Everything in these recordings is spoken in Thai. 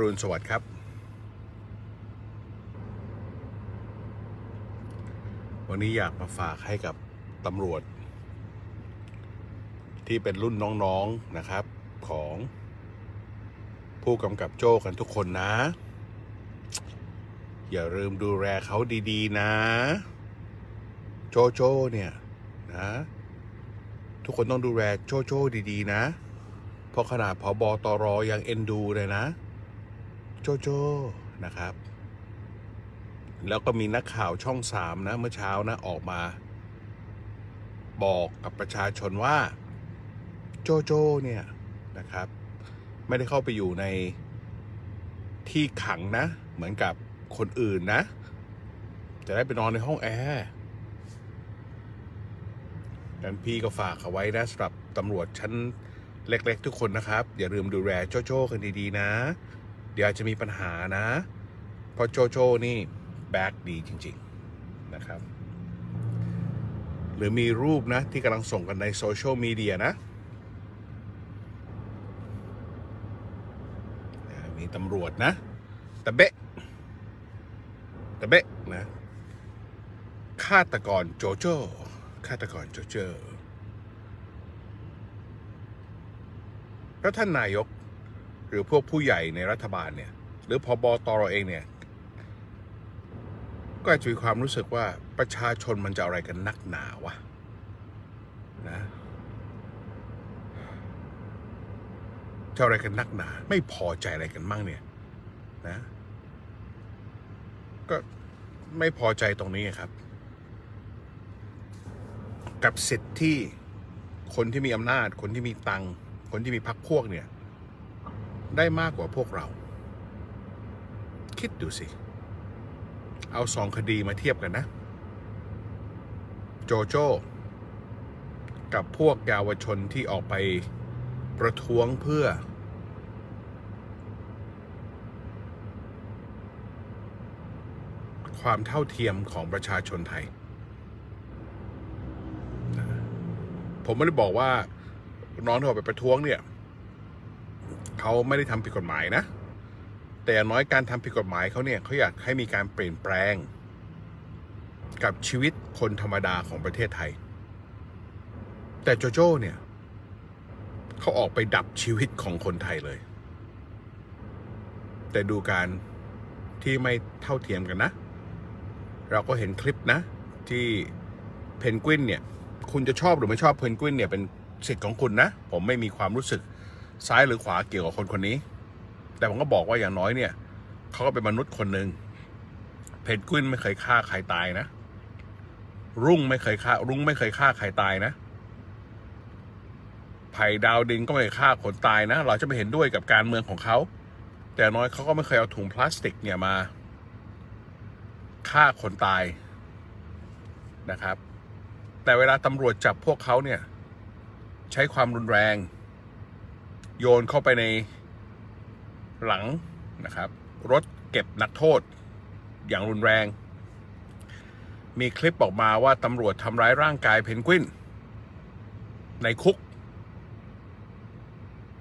รุณสวัสดิ์ครับ วันนี้อยากมาฝากให้กับตำรวจ ที่เป็นรุ่นน้องๆนะครับของ ผู้กำกับโจ้กันทุกคนนะ อย่าลืมดูแลเขาดีๆ นะ โจโจ้เนี่ยนะ ทุกคนต้องดูแลโจโจ้ดีๆ นะเพราะขนาดพอบอตรอยังเอ็นดูเลยนะ โจโจนะครับ แล้วก็มีนักข่าวช่องสามนะ เมื่อเช้านะ ออกมา บอกกับประชาชนว่า โจโจเนี่ยนะครับ ไม่ได้เข้าไปอยู่ในที่ขังนะ เหมือนกับคนอื่นนะ จะได้ไปนอนในห้องแอร์ดันพี่ก็ฝากเอาไว้นะสำหรับตำรวจชั้นเล็ก ๆ ทุกคนนะครับ อย่าลืมดูแลโจโจ้กันดี ๆ นะ เดี๋ยวอาจจะมีปัญหานะ เพราะโจโจนี่แบ็กดีจริง ๆ นะครับ หรือมีรูปนะ ที่กำลังส่งกันในโซเชียลมีเดียนะ มีตำรวจนะตะเบะตะเบะนะฆาตกรโจโจ้ฆาตกรโจโจ้แล้วท่านนายก หรือพวกผู้ใหญ่ในรัฐบาลเนี่ย หรือพอบอตรเองเนี่ย ก็อาจจะมีความรู้สึกว่าประชาชนมันจะอะไรกันนักหนาวะนะจะอะไรกันนักหนา ไม่พอใจอะไรกันมั่งเนี่ยนะ ก็ไม่พอใจตรงนี้ครับ กับสิทธิ์ที่คนที่มีอำนาจ คนที่มีตังคนที่มีพรรคพวกเนี่ย ได้มากกว่าพวกเรา คิดดูสิ เอาสองคดีมาเทียบกันนะ โจโจ้ กับพวกเยาวชนที่ออกไปประท้วงเพื่อ ความเท่าเทียมของประชาชนไทย ผมไม่ได้บอกว่าน้องที่ออกไปประท้วงเนี่ย เขาไม่ได้ทำผิดกฎหมายนะ แต่อย่างน้อยการทำผิดกฎหมายเขาเนี่ยเขาอยากให้มีการเปลี่ยนแปลง กับชีวิตคนธรรมดาของประเทศไทย แต่โจโจ้เนี่ยเขาออกไปดับชีวิตของคนไทยเลย แต่ดูการที่ไม่เท่าเทียมกันนะ เราก็เห็นคลิปนะ ที่เพนกวินเนี่ย คุณจะชอบหรือไม่ชอบเพนกวินเนี่ยเป็นสิทธิ์ของคุณนะ ผมไม่มีความรู้สึก ซ้ายหรือขวาเกี่ยวกับคนคนนี้ แต่ผมก็บอกว่าอย่างน้อยเนี่ยเขาก็เป็นมนุษย์คนหนึ่งเพนกวินไม่เคยฆ่าใครตายนะ รุ่งไม่เคยฆ่า รุ่งไม่เคยฆ่าใครตายนะไผ่ดาวดินก็ไม่เคยฆ่าคนตายนะ เราจะไม่เห็นด้วยกับการเมืองของเขา แต่น้อยเขาก็ไม่เคยเอาถุงพลาสติกเนี่ยมาฆ่าคนตายนะครับ แต่เวลาตำรวจจับพวกเขาเนี่ย ใช้ความรุนแรง โยนเข้าไปในหลังนะครับ รถเก็บนักโทษอย่างรุนแรง มีคลิปออกมาว่าตำรวจทำร้ายร่างกายเพนกวิน ในคุก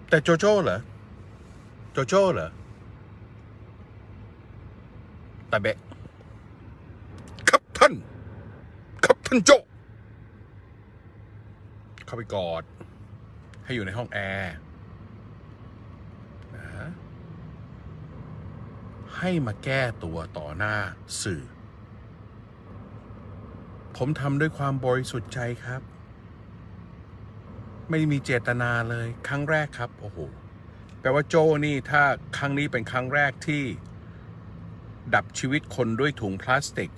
แต่โจโจ้เหรอ โจโจ้เหรอตาเบะครับท่านครับท่านโจ เข้าไปกอด ให้อยู่ในห้องแอร์นะ ให้มาแก้ตัวต่อหน้าสื่อ ผมทำด้วยความบริสุทธิ์ใจครับ ไม่มีเจตนาเลยครั้งแรกครับ โอ้โห แปลว่าโจนี่ถ้าครั้งนี้เป็นครั้งแรกที่ ดับชีวิตคนด้วยถุงพลาสติก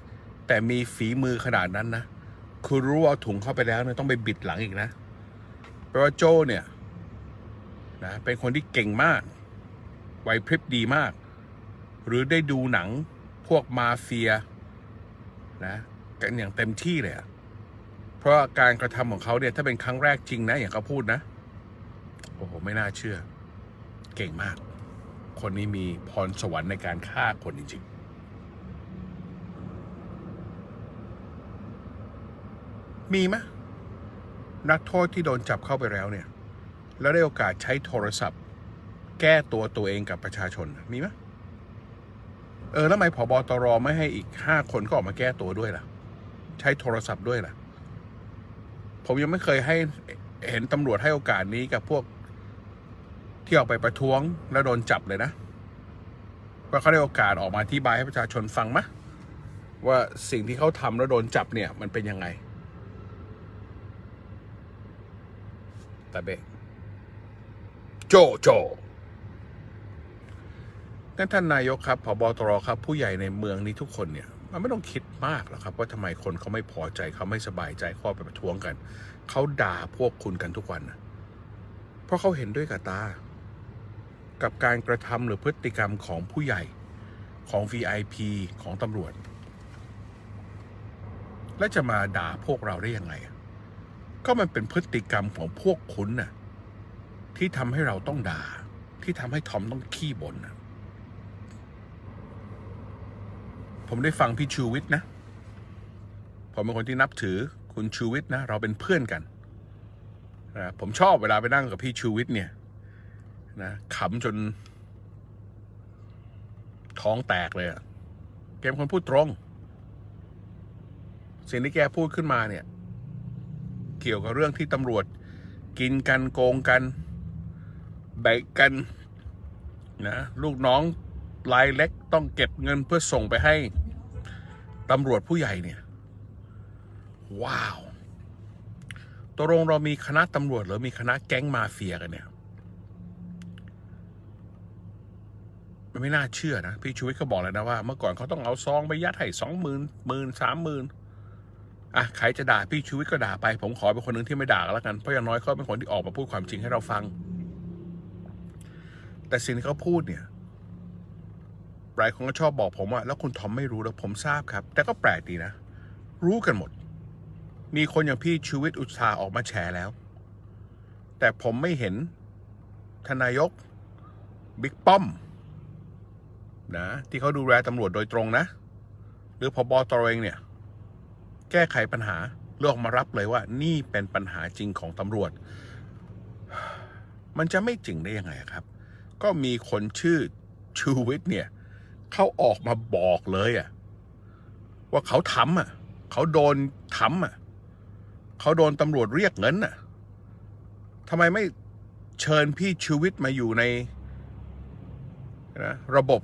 แต่มีฝีมือขนาดนั้นนะ คือรู้ว่าเอาถุงเข้าไปแล้วเนี่ยต้องไปบิดหลังอีกนะ แปลว่าโจเนี่ยนะเป็นคนที่เก่งมากไหวพริบดีมาก หรือได้ดูหนังพวกมาเฟียนะกันอย่างเต็มที่เลยอะเพราะการกระทำของเขาเนี่ยถ้าเป็นครั้งแรกจริงนะ อย่างเขาพูดนะ โอ้โห ไม่น่าเชื่อ เก่งมาก คนนี้มีพรสวรรค์ในการฆ่าคนจริงๆ มีไหมนักโทษที่โดนจับเข้าไปแล้วเนี่ย แล้วได้โอกาสใช้โทรศัพท์ แก้ตัวตัวเองกับประชาชนมีไหม เออแล้วทำไมผบตรไม่ให้อีกห้าคนก็ออกมาแก้ตัวด้วยล่ะ ใช้โทรศัพท์ด้วยล่ะ ผมยังไม่เคยให้เห็นตำรวจให้โอกาสนี้กับพวก ที่ออกไปประท้วงแล้วโดนจับเลยนะ ว่าเขาได้โอกาสออกมาอธิบายให้ประชาชนฟังมะว่าสิ่งที่เขาทำแล้วโดนจับเนี่ย มันเป็นยังไงแต่เบะโจโจ นั่นท่านนายกครับผบตรครับ ผู้ใหญ่ในเมืองนี้ทุกคนเนี่ย มันไม่ต้องคิดมากหรอกครับ ว่าทำไมคนเขาไม่พอใจเขาไม่สบายใจเขาไปประท้วงกันเขาด่าพวกคุณกันทุกวันนะเพราะเขาเห็นด้วยกับตา กับการกระทำหรือพฤติกรรมของผู้ใหญ่ของ VIP ของตำรวจ และจะมาด่าพวกเราได้ยังไง ก็มันเป็นพฤติกรรมของพวกคุณน่ะที่ทำให้เราต้องด่า ที่ทำให้ทอมต้องขี้บ่นน่ะ ผมได้ฟังพี่ชูวิทย์นะ ผมเป็นคนที่นับถือคุณชูวิทย์นะ เราเป็นเพื่อนกันนะผมชอบเวลาไปนั่งกับพี่ชูวิทย์เนี่ยนะขำจน ท้องแตกเลยอะแกเป็นคนพูดตรง สิ่งที่แกพูดขึ้นมาเนี่ย เกี่ยวกับเรื่องที่ตำรวจ กินกันโกงกัน แบ่งกันนะ ลูกน้องรายเล็กต้องเก็บเงินเพื่อส่งไปให้ ตำรวจผู้ใหญ่เนี่ย ว้าวตกลงเรามีคณะตำรวจหรือมีคณะแก๊งมาเฟียกันเนี่ยมันไม่น่าเชื่อนะ พี่ชูวิทย์ก็บอกเลยนะว่า เมื่อก่อนเขาต้องเอาซองไปยัดให้สองหมื่นหมื่นสามหมื่นอะใครจะด่าพี่ชูวิทย์ก็ด่าไป ผมขอเป็นคนหนึ่งที่ไม่ด่ากันแล้วกัน เพราะอย่างน้อยเขาเป็นคนที่ออกมาพูดความจริงให้เราฟัง แต่สิ่งที่เขาพูดเนี่ย หลายคนก็ชอบบอกผมว่า แล้วคุณทอมไม่รู้แล้วผมทราบครับ แต่ก็แปลกดีนะ รู้กันหมด มีคนอย่างพี่ชูวิทย์อุตสาห์ออกมาแฉแล้ว แต่ผมไม่เห็นทนายกบิ๊กป้อมนะที่เขาดูแลตำรวจโดยตรงนะ หรือพอบอตรเองเนี่ย แก้ไขปัญหาเลือกมารับเลยว่า นี่เป็นปัญหาจริงของตำรวจ มันจะไม่จริงได้ยังไงครับ ก็มีคนชื่อชูวิทย์เนี่ย เขาออกมาบอกเลยอะว่าเขาทำอะเขาโดนทำอะเขาโดนตำรวจเรียกเงินอะทำไมไม่เชิญพี่ชูวิทย์มาอยู่ในนะระบบ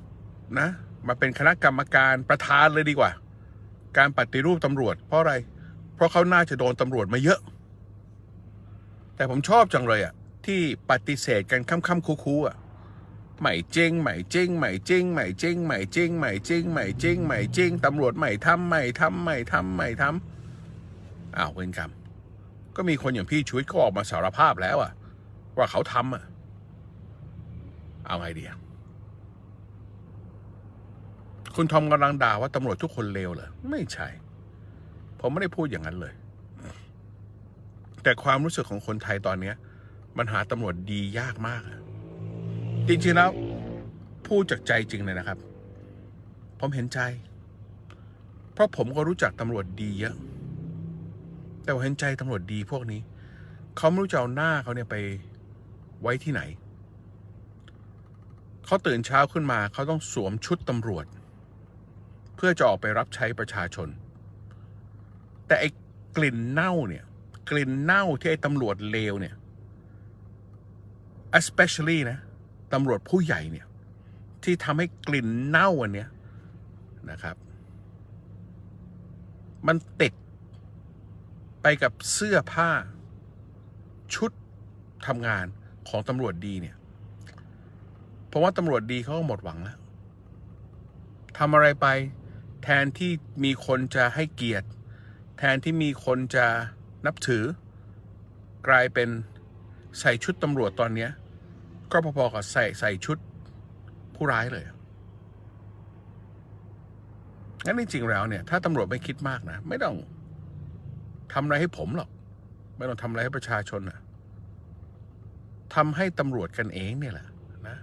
นะ มาเป็นคณะกรรมการประธานเลยดีกว่า การปฏิรูปตำรวจ เพราะอะไร เพราะเขาน่าจะโดนตำรวจมาเยอะ แต่ผมชอบจังเลยอะที่ปฏิเสธกันค่ำๆคู่ๆอะ ไม่จริงไม่จริงไม่จริงไม่จริงไม่จริงไม่จริงไม่จริงไม่จริงตำรวจไม่ทำไม่ทำไม่ทำไม่ทำอ้าวเวรกรรมก็มีคนอย่างพี่ชุวิตก็ออกมาสารภาพแล้วอะว่าเขาทำอะเอาไงดีอะคุณทอมกำลังด่าว่าตำรวจทุกคนเลวเหรอไม่ใช่ ผมไม่ได้พูดอย่างนั้นเลย แต่ความรู้สึกของคนไทยตอนนี้มันหาตำรวจดียากมากอะ จริงๆแล้วพูดจากใจจริงเลยนะครับ ผมเห็นใจ เพราะผมก็รู้จักตำรวจดีเยอะ แต่ผมเห็นใจตำรวจดีพวกนี้ เขาไม่รู้จะเอาหน้าเขาเนี่ยไปไว้ที่ไหน เขาตื่นเช้าขึ้นมาเขาต้องสวมชุดตำรวจ เพื่อจะออกไปรับใช้ประชาชน แต่ไอ้กลิ่นเน่าเนี่ย กลิ่นเน่าที่ไอ้ตำรวจเลวเนี่ย especially นะ ตำรวจผู้ใหญ่เนี่ย ที่ทำให้กลิ่นเน่าอันเนี้ยนะครับ มันติดไปกับเสื้อผ้า ชุดทำงานของตำรวจดีเนี่ย เพราะว่าตำรวจดีเขาก็หมดหวังแล้วทำอะไรไปแทนที่มีคนจะให้เกียรติ แทนที่มีคนจะนับถือ กลายเป็นใส่ชุดตำรวจตอนเนี้ย ก็พอๆกับใส่ใส่ชุดผู้ร้ายเลยงั้นจริงๆแล้วเนี่ย ถ้าตำรวจไม่คิดมากนะ ไม่ต้องทำอะไรให้ผมหรอก ไม่ต้องทำอะไรให้ประชาชนนะทำให้ตำรวจกันเองเนี่ยแหละนะ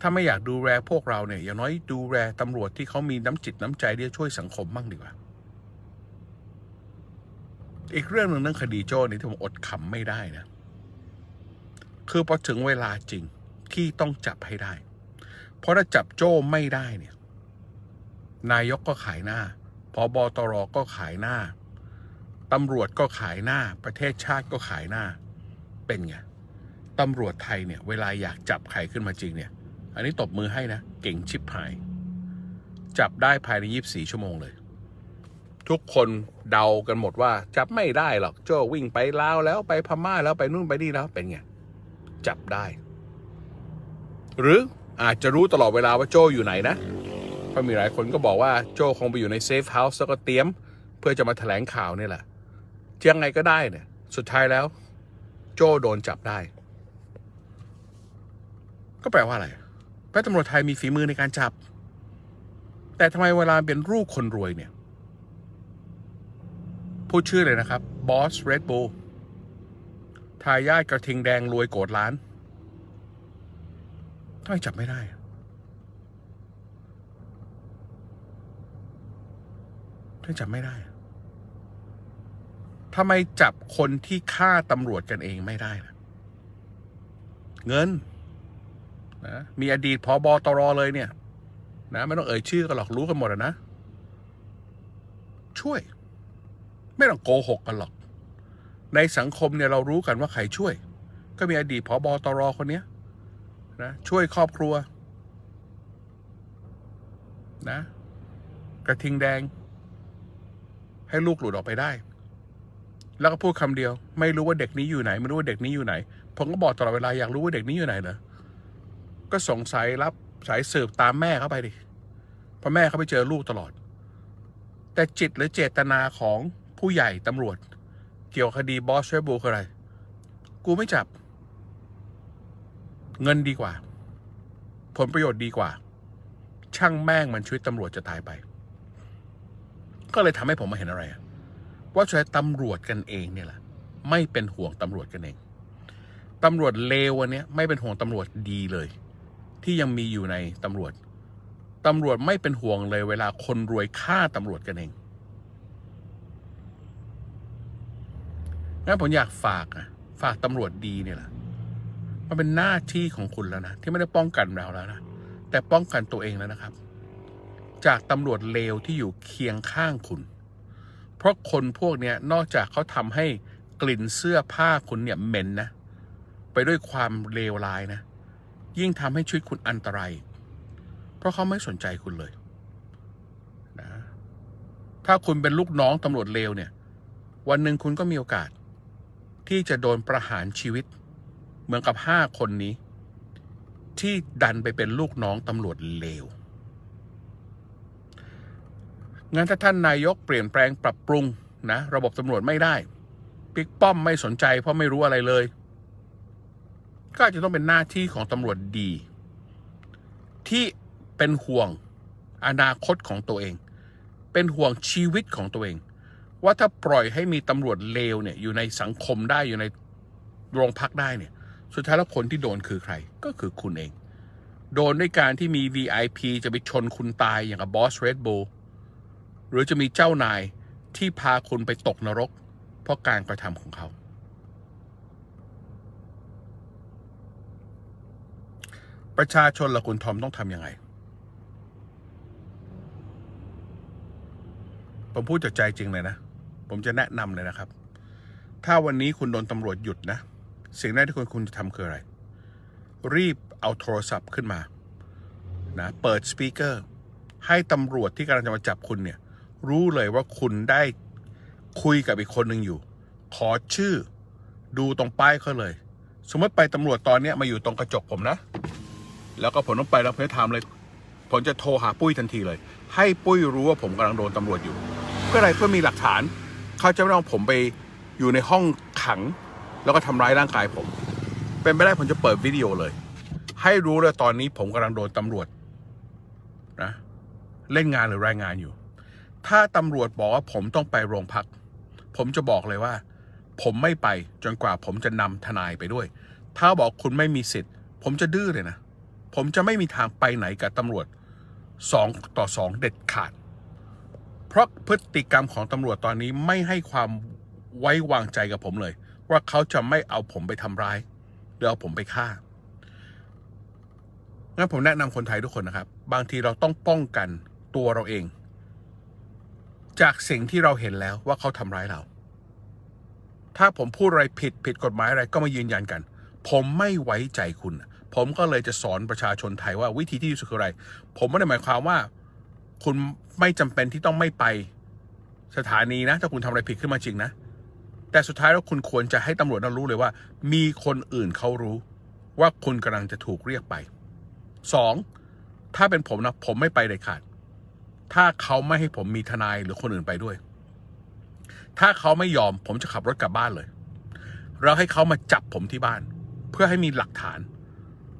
ถ้าไม่อยากดูแลพวกเราเนี่ยอย่างน้อยดูแลตำรวจที่เขามีน้ำจิตน้ำใจที่จะช่วยสังคมบ้างดีกว่า อีกเรื่องหนึ่งเรื่องคดีโจ้นี่ที่ผมอดขำไม่ได้นะ คือพอถึงเวลาจริงที่ต้องจับให้ได้ เพราะถ้าจับโจ้ไม่ได้เนี่ย นายกก็ขายหน้าพอบอตรก็ขายหน้าตำรวจก็ขายหน้า ประเทศชาติก็ขายหน้า เป็นไงตำรวจไทยเนี่ย เวลาอยากจับใครขึ้นมาจริงเนี่ย อันนี้ตบมือให้นะ เก่งชิบหาย จับได้ภายใน 24 ชั่วโมงเลย ทุกคนเดากันหมดว่า จับไม่ได้หรอก โจ้วิ่งไปลาวแล้วไปพม่าแล้วไปนู่นไปนี่แล้วเป็นไง จับได้ หรืออาจจะรู้ตลอดเวลาว่าโจอยู่ไหนนะเพราะมีหลายคนก็บอกว่าโจคงไปอยู่ในเซฟเฮาส์แล้วก็เตรียม เพื่อจะมาแถลงข่าวนี่แหละยังไงก็ได้เนี่ย สุดท้ายแล้ว โจโดนจับได้ ก็แปลว่าอะไรแปลว่าตำรวจไทยมีฝีมือในการจับ แต่ทำไมเวลาเป็นรูปคนรวยเนี่ย พูดชื่อเลยนะครับบอสเรดบูล ทายาทกระทิงแดงรวยโกดล้านทำไมจับไม่ได้ ทำไมจับไม่ได้ ทำไมจับคนที่ฆ่าตำรวจกันเองไม่ได้ล่ะเงินนะมีอดีตพอบอตรเลยเนี่ย นะไม่ต้องเอ่ยชื่อกันหรอกรู้กันหมดนะ ช่วย ไม่ต้องโกหกกันหรอก ในสังคมเนี่ยเรารู้กันว่าใครช่วย ก็มีอดีตพอบอตรคนเนี้ยนะช่วยครอบครัวนะกระทิงแดง ให้ลูกหลุดออกไปได้ แล้วก็พูดคำเดียว ไม่รู้ว่าเด็กนี้อยู่ไหน ไม่รู้ว่าเด็กนี้อยู่ไหน ผมก็บอกตลอดเวลาอยากรู้ว่าเด็กนี้อยู่ไหนเหรอก็สงสัยรับสายสืบตามแม่เข้าไปดิเพราะแม่เขาไปเจอลูกตลอด แต่จิตหรือเจตนาของผู้ใหญ่ตำรวจ เกี่ยวกับคดีบอสเชบูคืออะไร กูไม่จับ เงินดีกว่า ผลประโยชน์ดีกว่า ช่างแม่งมันชีวิตตำรวจจะตายไป ก็เลยทำให้ผมมาเห็นอะไร ว่าใช้ตำรวจกันเองเนี่ยแหละ ไม่เป็นห่วงตำรวจกันเองตำรวจเลววันเนี้ยไม่เป็นห่วงตำรวจดีเลย ที่ยังมีอยู่ในตำรวจตำรวจไม่เป็นห่วงเลยเวลาคนรวยฆ่าตำรวจกันเอง งั้นผมอยากฝากอะฝากตำรวจดีเนี่ยแหละมันเป็นหน้าที่ของคุณแล้วนะที่ไม่ได้ป้องกันเราแล้วนะแต่ป้องกันตัวเองแล้วนะครับ จากตำรวจเลวที่อยู่เคียงข้างคุณ เพราะคนพวกเนี้ยนอกจากเขาทำให้กลิ่นเสื้อผ้าคุณเนี่ยเหม็นนะ ไปด้วยความเลวร้ายนะ ยิ่งทำให้ชีวิตคุณอันตราย เพราะเขาไม่สนใจคุณเลยนะถ้าคุณเป็นลูกน้องตำรวจเลวเนี่ย วันหนึ่งคุณก็มีโอกาส ที่จะโดนประหารชีวิต เหมือนกับห้าคนนี้ ที่ดันไปเป็นลูกน้องตำรวจเลวงั้นถ้าท่านนายกเปลี่ยนแปลงปรับปรุงนะ ระบบตำรวจไม่ได้ปิ๊กป้อมไม่สนใจเพราะไม่รู้อะไรเลย ก็อาจจะต้องเป็นหน้าที่ของตำรวจดี ที่เป็นห่วงอนาคตของตัวเอง เป็นห่วงชีวิตของตัวเอง ว่าถ้าปล่อยให้มีตำรวจเลวเนี่ยอยู่ในสังคมได้อยู่ในโรงพักได้เนี่ย สุดท้ายแล้วคนที่โดนคือใคร ก็คือคุณเอง โดนด้วยการที่มี VIP จะไปชนคุณตายอย่างกับบอสเรด l หรือจะมีเจ้านายที่พาคุณไปตกนรก เพราะการกระทำของเขา ประชาชนละคุณทอมต้องทำยังไงผมพูดจากใจจริงเลยนะ ผมจะแนะนำเลยนะครับ ถ้าวันนี้คุณโดนตำรวจหยุดนะ สิ่งแรกที่คุณคุณจะทำคืออะไร รีบเอาโทรศัพท์ขึ้นมานะเปิดสปีกเกอร์ให้ตำรวจที่กำลังจะมาจับคุณเนี่ย รู้เลยว่าคุณได้คุยกับอีกคนหนึ่งอยู่ ขอชื่อดูตรงป้ายเขาเลย สมมติไปตำรวจตอนเนี้มาอยู่ตรงกระจกผมนะ แล้วก็ผมต้องไปแล้วผมจะถามเลย ผมจะโทรหาปุ้ยทันทีเลย ให้ปุ้ยรู้ว่าผมกำลังโดนตำรวจอยู่ เพื่ออะไรเพื่อมีหลักฐาน เขาจะไม่ต้องผมไปอยู่ในห้องขัง แล้วก็ทำร้ายร่างกายผม เป็นไปได้ผมจะเปิดวิดีโอเลย ให้รู้เลยตอนนี้ผมกำลังโดนตำรวจนะเล่นงานหรือรายงานอยู่ ถ้าตำรวจบอกว่าผมต้องไปโรงพัก ผมจะบอกเลยว่า ผมไม่ไปจนกว่าผมจะนำทนายไปด้วย ถ้าบอกคุณไม่มีสิทธิ์ ผมจะดื้อเลยนะ ผมจะไม่มีทางไปไหนกับตำรวจสองต่อสองเด็ดขาด เพราะพฤติกรรมของตำรวจตอนนี้ไม่ให้ความไว้วางใจกับผมเลย ว่าเขาจะไม่เอาผมไปทำร้าย หรือเอาผมไปฆ่างั้นผมแนะนำคนไทยทุกคนนะครับ บางทีเราต้องป้องกันตัวเราเอง จากสิ่งที่เราเห็นแล้วว่าเขาทำร้ายเรา ถ้าผมพูดอะไรผิดผิดกฎหมายอะไรก็มายืนยันกัน ผมไม่ไว้ใจคุณ ผมก็เลยจะสอนประชาชนไทยว่าวิธีที่ดีสุดคืออะไร ผมไม่ได้หมายความว่า คุณไม่จำเป็นที่ต้องไม่ไปสถานีนะ ถ้าคุณทำอะไรผิดขึ้นมาจริงนะ แต่สุดท้ายแล้วคุณควรจะให้ตำรวจนั้นรู้เลยว่า มีคนอื่นเขารู้ ว่าคุณกำลังจะถูกเรียกไปสองถ้าเป็นผมนะผมไม่ไปเด็ดขาด ถ้าเขาไม่ให้ผมมีทนายหรือคนอื่นไปด้วย ถ้าเขาไม่ยอมผมจะขับรถกลับบ้านเลยแล้วให้เขามาจับผมที่บ้าน เพื่อให้มีหลักฐาน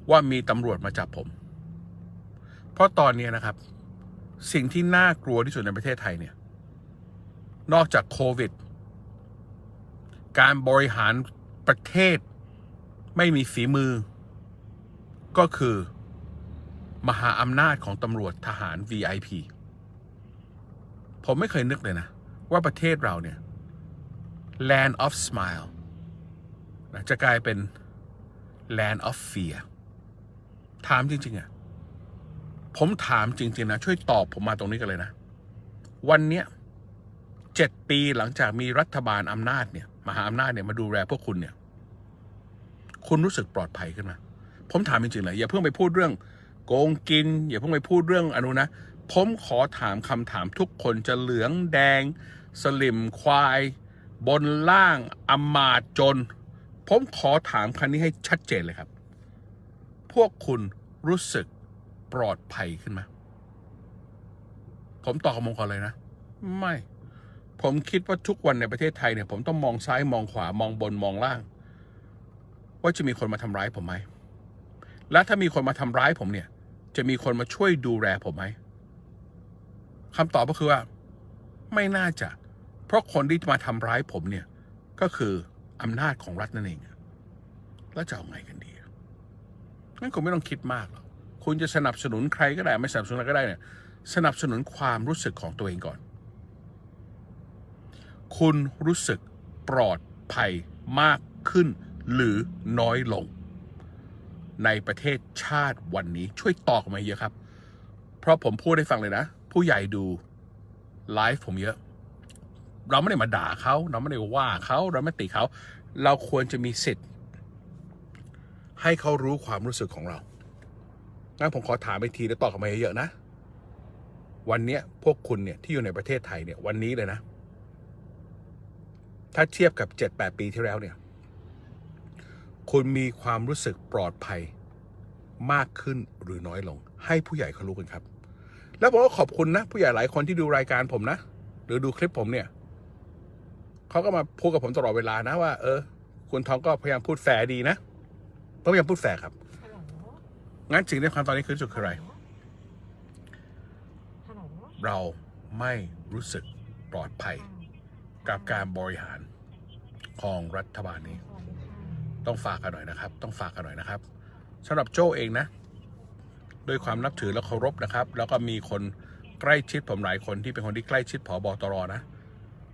ว่ามีตำรวจมาจับผม เพราะตอนนี้นะครับ สิ่งที่น่ากลัวที่สุดในประเทศไทยเนี่ย นอกจากโควิด การบริหารประเทศไม่มีฝีมือ ก็คือ มหาอำนาจของตำรวจทหาร VIP ผมไม่เคยนึกเลยนะ ว่าประเทศเราเนี่ย land of smile จะกลายเป็น land of fear ถามจริงๆอะ ผมถามจริง ๆ นะ ช่วยตอบผมมาตรงนี้กันเลยนะ วันเนี้ยเจ็ดปีหลังจากมีรัฐบาลอำนาจเนี่ยมหาอำนาจเนี่ยมาดูแลพวกคุณเนี่ย คุณรู้สึกปลอดภัยขึ้นไหมผมถามจริงๆเลยอย่าเพิ่งไปพูดเรื่อง โกงกิน อย่าเพิ่งไปพูดเรื่องอนุนะ ผมขอถามคำถามทุกคนจะเหลืองแดง สลิมควาย บนล่างอมาตจน ผมขอถามคันนี้ให้ชัดเจนเลยครับ พวกคุณรู้สึก ปลอดภัยขึ้นไหมผมตอบกับมงก่อนเลยนะ ไม่ ผมคิดว่าทุกวันในประเทศไทยเนี่ย ผมต้องมองซ้ายมองขวามองบนมองล่าง ว่าจะมีคนมาทำร้ายผมไหม และถ้ามีคนมาทำร้ายผมเนี่ย จะมีคนมาช่วยดูแลผมไหมคำตอบก็คือว่า ไม่น่าจะ เพราะคนที่มาทำร้ายผมเนี่ย ก็คืออำนาจของรัฐนั่นเองแล้วจะเอาไงกันดีงั้นคุณไม่ต้องคิดมากหรอก คุณจะสนับสนุนใครก็ได้ ไม่สนับสนุนอะไรก็ได้เนี่ยสนับสนุนความรู้สึกของตัวเองก่อน คุณรู้สึกปลอดภัยมากขึ้นหรือน้อยลง ในประเทศชาติวันนี้ช่วยตอบมาเยอะครับ เพราะผมพูดให้ฟังเลยนะ ผู้ใหญ่ดูไลฟ์ผมเยอะ เราไม่ได้มาด่าเขาเราไม่ได้ว่าเขาเราไม่ติเขา เราควรจะมีสิทธิ์ ให้เขารู้ความรู้สึกของเรา งั้นผมขอถามอีกทีแล้วตอบกลับมาเยอะๆนะ วันเนี้ยพวกคุณเนี่ยที่อยู่ในประเทศไทยเนี่ย วันนี้เลยนะ ถ้าเทียบกับเจ็ดแปดปีที่แล้วเนี่ย คุณมีความรู้สึกปลอดภัยมากขึ้นหรือน้อยลง ให้ผู้ใหญ่เขารู้กันครับ แล้วผมก็ขอบคุณนะ ผู้ใหญ่หลายคนที่ดูรายการผมนะ หรือดูคลิปผมเนี่ยเขาก็มาพูดกับผมตลอดเวลานะว่า เออ คุณทองก็พยายามพูดแฝดีนะพยายามพูดแฝครับ งั้นสิ่งที่สำคัญตอนนี้คือสุดคืออะไร เราไม่รู้สึกปลอดภัยกับการบริหารของรัฐบาลนี้ ต้องฝากกันหน่อยนะครับ ต้องฝากกันหน่อยนะครับสำหรับโจเองนะ ด้วยความนับถือและเคารพนะครับ แล้วก็มีคนใกล้ชิดผมหลายคนที่เป็นคนที่ใกล้ชิดผอบอตรนะ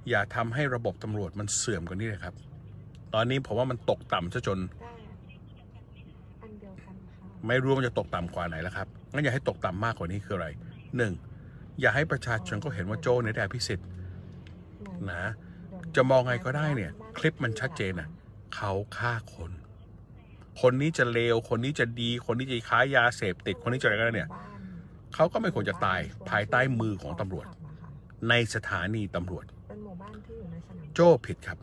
อย่าทำให้ระบบตำรวจมันเสื่อมกว่านี้เลยครับ ตอนนี้ผมว่ามันตกต่ำซะจน เดียวกันค่ะไม่รู้มันจะตกต่ำกว่าไหนแล้วครับงั้นอย่าให้ตกต่ำมากกว่านี้คืออะไรหนึ่งอย่าให้ประชาชนก็เห็นว่าโจ้เนี่ยได้พิสิทธิ์นะจะมองไงก็ได้เนี่ย คลิปมันชัดเจนนะเขาฆ่าคน คนนี้จะเลวคนนี้จะดี คนนี้จะค้ายาเสพติดคนนี้จะอะไรก็ได้เนี่ยเขาก็ไม่ควรจะตายภายใต้มือของตำรวจ ในสถานีตำรวจเป็นหมู่บ้านที่อยู่ในสนามโจ้ผิดครับ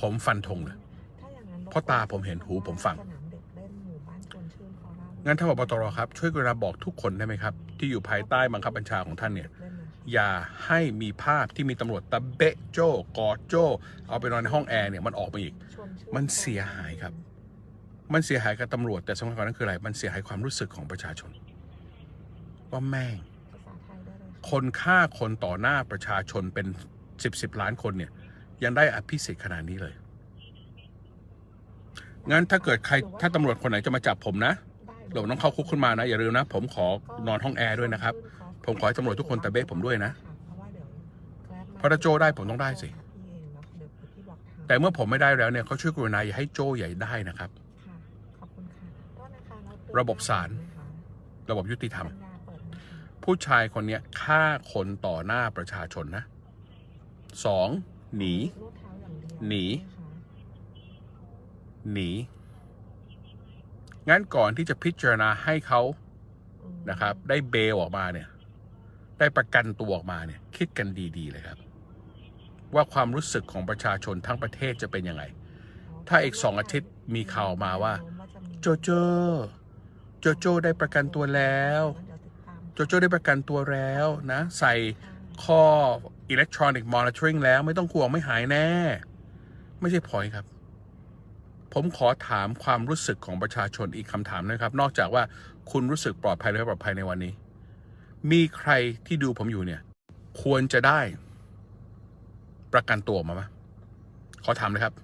ผมฟันธงเลยถ้าอย่างนั้นเพราะตาผมเห็นหูผมฟัง งั้นท่านผบตรครับ ช่วยกรุณาบอกทุกคนได้ไหมครับ ที่อยู่ภายใต้บังคับบัญชาของท่านเนี่ยเล่นหน่อยค่ะอย่าให้มีภาพที่มีตำรวจตะเบะโจ้กอดโจ้เอาไปนอนในห้องแอร์เนี่ยมันออกมาอีกชวนชื่มันเสียหายครับ มันเสียหายกับตำรวจแต่สำคัญกว่านั้นคืออะไร มันเสียหายความรู้สึกของประชาชน ว่าแม่งภาษาไทยได้เลยค่ะคนฆ่าคนต่อหน้าประชาชนเป็นสิบสิบล้านคนเนี่ย ยังได้อภิสิทธิ์ขนาดนี้เลยงั้นถ้าเกิดใครถ้าตำรวจคนไหนจะมาจับผมนะ ได้เราต้องเข้าคุกขึ้นมานะอย่าลืมนะ ผมขอนอนห้องแอร์ด้วยนะครับ ผมขอให้ตำรวจทุกคนตะเบ๊ะผมด้วยนะเพราะถ้าโจได้ผมต้องได้สิ แต่เมื่อผมไม่ได้แล้วเนี่ยเขาช่วยกรุณาอย่าให้โจใหญ่ได้นะครับ ระบบศาลระบบยุติธรรม ผู้ชายคนนี้ฆ่าคนต่อหน้าประชาชนนะสองหนี หนี หนี งั้นก่อนที่จะพิจารณาให้เขาอืมนะครับ ได้เบลออกมาเนี่ย ได้ประกันตัวออกมาเนี่ย คิดกันดีๆเลยครับ ว่าความรู้สึกของประชาชนทั้งประเทศจะเป็นยังไง ถ้าอีกสองอาทิตย์มีข่าวมาว่าจะมีโจโจ โจโจได้ประกันตัวแล้วเดี๋ยวติดตามโจโจได้ประกันตัวแล้วนะ ใส่ข้อ electronic monitoring แล้ว ไม่ต้องกลัวไม่หายแน่ ไม่ใช่พอยครับ ผมขอถามความรู้สึกของประชาชนอีกคำถามนะครับ นอกจากว่าคุณรู้สึกปลอดภัยหรือไม่ปลอดภัยในวันนี้ มีใครที่ดูผมอยู่เนี่ย ควรจะได้ ประกันตัวมาไหมขอถามเลยครับ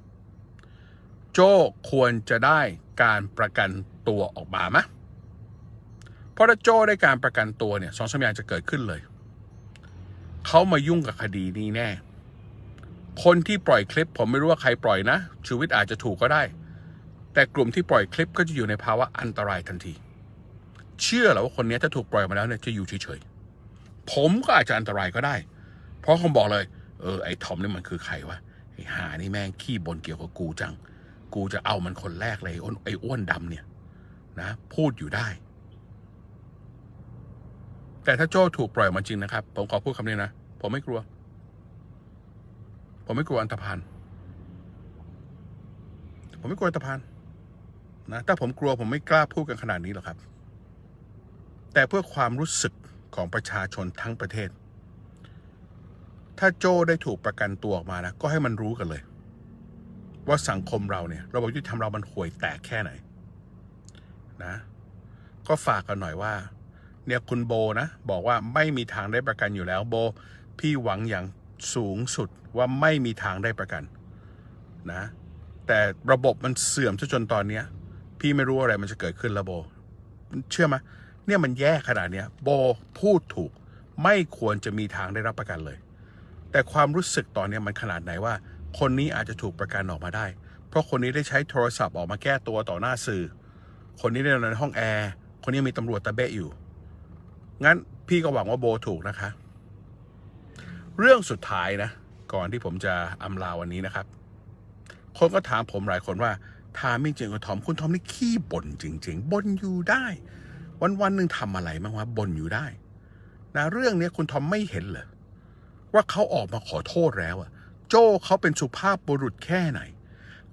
โจ้ควรจะได้การประกันตัวออกมาไหมเพราะถ้าโจ้ได้การประกันตัวเนี่ยสองสามอย่างจะเกิดขึ้นเลย เขามายุ่งกับคดีนี้แน่คนที่ปล่อยคลิปผมไม่รู้ว่าใครปล่อยนะชูวิทย์อาจจะถูกก็ได้ แต่กลุ่มที่ปล่อยคลิปก็จะอยู่ในภาวะอันตรายทันที เชื่อหรอว่าคนนี้ถ้าถูกปล่อยมาแล้วเนี่ยจะอยู่เฉยๆ ผมก็อาจจะอันตรายก็ได้ เพราะคงบอกเลย เออไอ้ทอมนี่มันคือใครวะไอ้หานี่แม่งขี้บนเกี่ยวกับกูจัง กูจะเอามันคนแรกเลยไอ้นไอ้อ้วนดำเนี่ยนะ พูดอยู่ได้ แต่ถ้าโจ้ถูกปล่อยมาจริงนะครับ ผมขอพูดคำนี้นะ ผมไม่กลัว ผมไม่กลัวอันตรพานผมไม่กลัวอันตรพาน นะถ้าผมกลัวผมไม่กล้าพูดกันขนาดนี้หรอกครับ แต่เพื่อความรู้สึกของประชาชนทั้งประเทศ ถ้าโจ้ได้ถูกประกันตัวออกมานะก็ให้มันรู้กันเลย ว่าสังคมเราเนี่ยระบบยุติธรรมเรามันห่วยแตกแค่ไหนนะก็ฝากกันหน่อยว่า เนี่ยคุณโบนะ บอกว่าไม่มีทางได้ประกันอยู่แล้วโบ พี่หวังอย่างสูงสุดว่าไม่มีทางได้ประกันนะ แต่ระบบมันเสื่อมซะจนตอนเนี้ย พี่ไม่รู้อะไรมันจะเกิดขึ้นล้วโบ เชื่อไหมเนี่ยมันแย่ขนาดเนี้ยโบพูดถูก ไม่ควรจะมีทางได้รับประกันเลย แต่ความรู้สึกตอนเนี้ยมันขนาดไหนว่า คนนี้อาจจะถูกประกันออกมาได้ เพราะคนนี้ได้ใช้โทรศัพท์ออกมาแก้ตัวต่อหน้าสื่อ คนนี้ได้นอนในห้องแอร์คนนี้มีตำรวจตะเบะอยู่ งั้นพี่ก็หวังว่าโบถูกนะคะ เรื่องสุดท้ายนะ ก่อนที่ผมจะอำลาวันนี้นะครับ คนก็ถามผมหลายคนว่า ถามจริงๆคุณทอมคุณทอมนี่ขี้บ่นจริง ๆบ่นอยู่ได้ วันวันๆหนึ่งทำอะไรบ้างวะบ่นอยู่ได้นะเรื่องนี้คุณทอมไม่เห็นเหรอว่าเขาออกมาขอโทษแล้วอะโจ้เขาเป็นสุภาพบุรุษแค่ไหน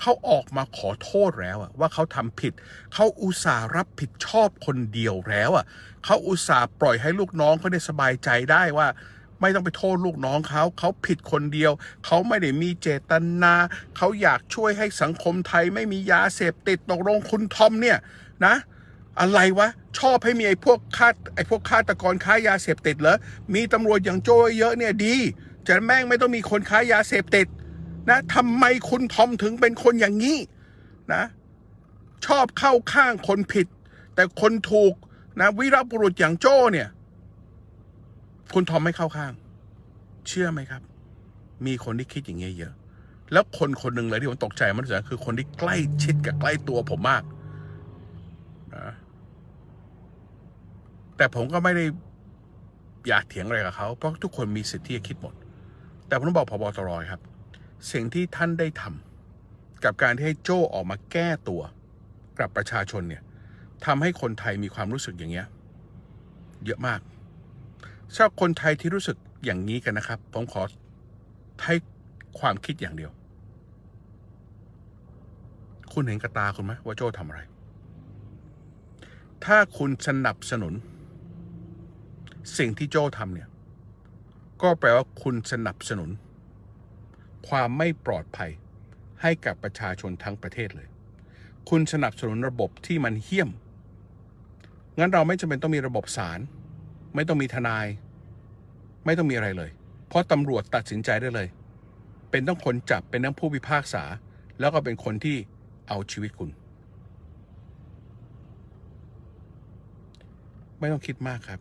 เขาออกมาขอโทษแล้วอะว่าเขาทำผิด เขาอุตส่าห์รับผิดชอบคนเดียวแล้วอะเขาอุตส่าห์ปล่อยให้ลูกน้องเขาได้สบายใจได้ว่า ไม่ต้องไปโทษลูกน้องเขาเขาผิดคนเดียว เขาไม่ได้มีเจตนาเขาอยากช่วยให้สังคมไทยไม่มียาเสพติดตกลงคุณทอมเนี่ยนะอะไรวะ ชอบให้มีไอ้พวกฆาตไอ้พวกฆาตกรค้ายาเสพติดเหรอมีตำรวจอย่างโจ้เยอะเนี่ยดีจะแม่งไม่ต้องมีคนค้ายาเสพติดนะทำไมคุณทอมถึงเป็นคนอย่างนี้นะชอบเข้าข้างคนผิด แต่คนถูกนะวิรบุรุษอย่างโจ้เนี่ย คุณทอมไม่เข้าข้าง เชื่อไหมครับ มีคนที่คิดอย่างเงี้ยเยอะ แล้วคนคนหนึ่งเลยที่ผมตกใจมากที่สุดคือคนที่ใกล้ชิดกับใกล้ตัวผมมากนะแต่ผมก็ไม่ได้อยากเถียงอะไรกับเขาเพราะทุกคนมีสิทธิ์ที่จะคิดหมด แต่ผมต้องบอกพบตรครับ สิ่งที่ท่านได้ทำกับการที่ให้โจ้ออกมาแก้ตัวกับประชาชนเนี่ยทำให้คนไทยมีความรู้สึกอย่างเงี้ย เยอะมาก ถ้าคนไทยที่รู้สึกอย่างนี้กันนะครับ ผมขอให้ความคิดอย่างเดียว คุณเห็นกระตาคุณไหมว่าโจ้ทำอะไร ถ้าคุณสนับสนุน สิ่งที่โจ้ทำเนี่ย ก็แปลว่าคุณสนับสนุน ความไม่ปลอดภัยให้กับประชาชนทั้งประเทศเลย คุณสนับสนุนระบบที่มันเหี้ยม งั้นเราไม่จำเป็นต้องมีระบบศาล ไม่ต้องมีทนาย ไม่ต้องมีอะไรเลย เพราะตำรวจตัดสินใจได้เลย เป็นต้องคนจับเป็นทั้งผู้พิพากษา แล้วก็เป็นคนที่เอาชีวิตคุณ ไม่ต้องคิดมากครับ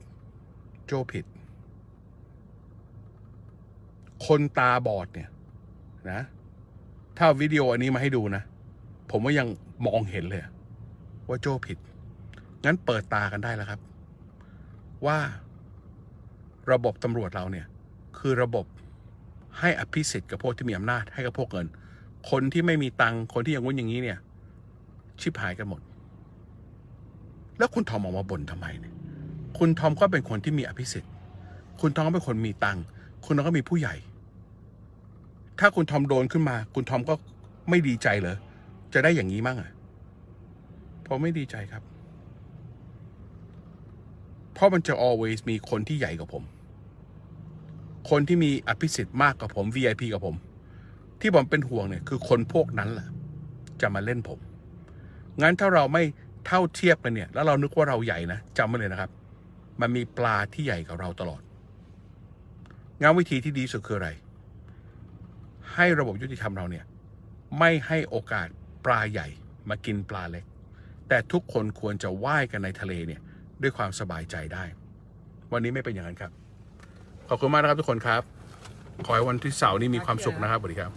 โจผิด คนตาบอดเนี่ยนะ ถ้าวิดีโออันนี้มาให้ดูนะ ผมว่ายังมองเห็นเลย ว่าโจผิด งั้นเปิดตากันได้แล้วครับ ว่าระบบตำรวจเราเนี่ย คือระบบให้อภิสิทธิ์กับพวกที่มีอำนาจให้กับพวกเงิน คนที่ไม่มีตังคนที่อย่างงู้นอย่างนี้เนี่ย ชิบหายกันหมด แล้วคุณทอมออกมาบ่นทำไมเนี่ย คุณทอมก็เป็นคนที่มีอภิสิทธิ์ คุณทอมก็เป็นคนมีตังคุณทอมก็มีผู้ใหญ่ ถ้าคุณทอมโดนขึ้นมา คุณทอมก็ไม่ดีใจเลยจะได้อย่างนี้มั่งอะผมไม่ดีใจครับ เพราะมันจะ always มีคนที่ใหญ่กว่าผม คนที่มีอภิสิทธิ์มากกว่าผม VIP กับผม ที่ผมเป็นห่วงเนี่ยคือคนพวกนั้นแหละจะมาเล่นผม งั้นถ้าเราไม่เท่าเทียบกันเนี่ย แล้วเรานึกว่าเราใหญ่นะจำไว้เลยนะครับ มันมีปลาที่ใหญ่กว่าเราตลอดงั้นวิธีที่ดีสุดคืออะไร ให้ระบบยุติธรรมเราเนี่ย ไม่ให้โอกาสปลาใหญ่มากินปลาเล็ก แต่ทุกคนควรจะว่ายกันในทะเลเนี่ย ด้วยความสบายใจได้ วันนี้ไม่เป็นอย่างนั้นครับ ขอบคุณมากนะครับทุกคนครับ ขอให้วันที่เสาร์นี้มีความสุขนะครับสวัสดีครับ